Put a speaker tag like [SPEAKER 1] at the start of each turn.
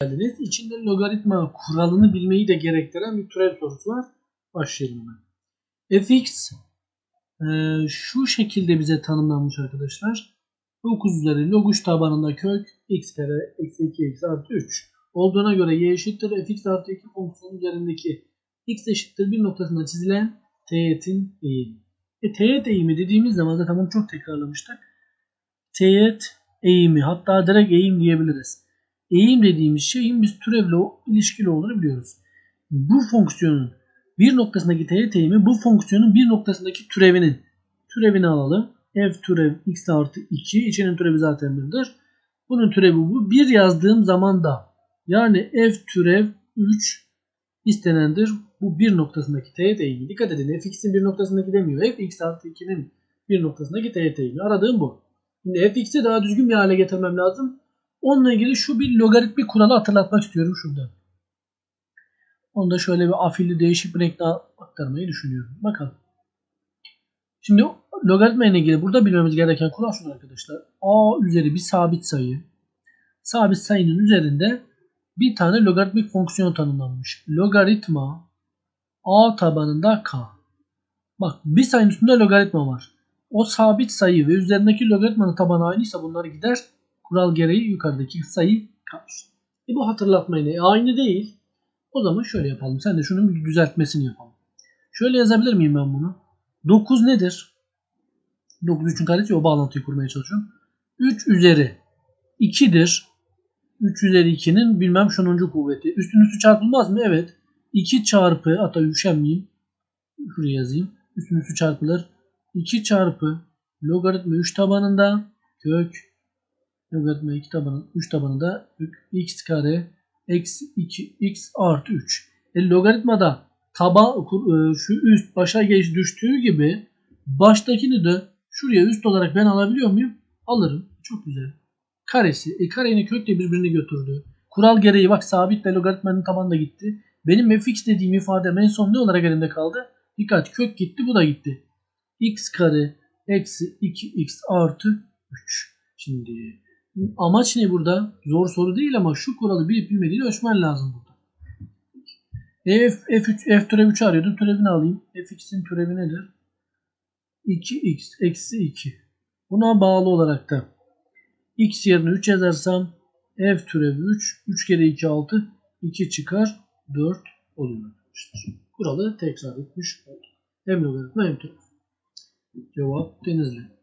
[SPEAKER 1] geldiniz. İçinde logaritma kuralını bilmeyi de gerektiren bir türev sorusu var. Başlayalım hemen. fx e, şu şekilde bize tanımlanmış arkadaşlar. 9 üzeri log 3 tabanında kök x kare eksi 2 x artı 3 olduğuna göre y eşittir fx artı 2 fonksiyonun üzerindeki x eşittir bir noktasında çizilen teğetin eğimi. E, teğet eğimi dediğimiz zaman zaten bunu çok tekrarlamıştık. Teğet eğimi hatta direkt eğim diyebiliriz. Eğim dediğimiz şeyin biz türevle ilişkili olduğunu biliyoruz. Bu fonksiyonun bir noktasındaki teğet eğimi bu fonksiyonun bir noktasındaki türevinin türevini alalım. f türev x artı 2 içinin türevi zaten 1'dir. Bunun türevi bu. 1 yazdığım zaman da yani f türev 3 istenendir. Bu bir noktasındaki teğet eğimi. Dikkat edin fx'in bir noktasındaki demiyor. fx artı 2'nin bir noktasındaki teğet eğimi. Aradığım bu. Şimdi fx'i daha düzgün bir hale getirmem lazım. Onunla ilgili şu bir logaritmik kuralı hatırlatmak istiyorum şurada. Onu da şöyle bir afilli değişik bir renkle aktarmayı düşünüyorum. Bakalım. Şimdi logaritma ile ilgili burada bilmemiz gereken kural şudur arkadaşlar. a üzeri bir sabit sayı. Sabit sayının üzerinde bir tane logaritmik fonksiyon tanımlanmış. Logaritma a tabanında k. Bak bir sayının üstünde logaritma var. O sabit sayı ve üzerindeki logaritmanın tabanı aynıysa bunlar gider. Kural gereği yukarıdaki sayı kalır. E bu hatırlatmayla aynı değil. O zaman şöyle yapalım. Sen de şunun bir düzeltmesini yapalım. Şöyle yazabilir miyim ben bunu? 9 nedir? 9 3'ün karesi o bağlantıyı kurmaya çalışıyorum. 3 üzeri 2'dir. 3 üzeri 2'nin bilmem şununcu kuvveti. Üstün üstü çarpılmaz mı? Evet. 2 çarpı hatta üşenmeyeyim. Şuraya yazayım. Üstün üstü çarpılır. 2 çarpı logaritma 3 tabanında kök logaritma 2 tabanı 3 tabanında x kare eksi 2x artı 3. E, logaritmada taba e, şu üst başa geç düştüğü gibi baştakini de şuraya üst olarak ben alabiliyor muyum? Alırım. Çok güzel. Karesi. E karenin kökle birbirini götürdü. Kural gereği bak sabitle logaritmanın tabanı da gitti. Benim fx dediğim ifade en son ne olarak elimde kaldı? Dikkat kök gitti bu da gitti. x kare eksi 2x artı 3. Şimdi amaç ne burada? Zor soru değil ama şu kuralı bilip bilmediğini ölçmen lazım burada. E, f, f3, f türev 3 arıyordum. Türevini alayım. fx'in türevi nedir? 2x eksi 2. Buna bağlı olarak da x yerine 3 yazarsam f türevi 3. 3 kere 2 6. 2 çıkar. 4 oluyor. Kuralı tekrar etmiş olduk. Hem logaritma hem türev. Cevap Denizli.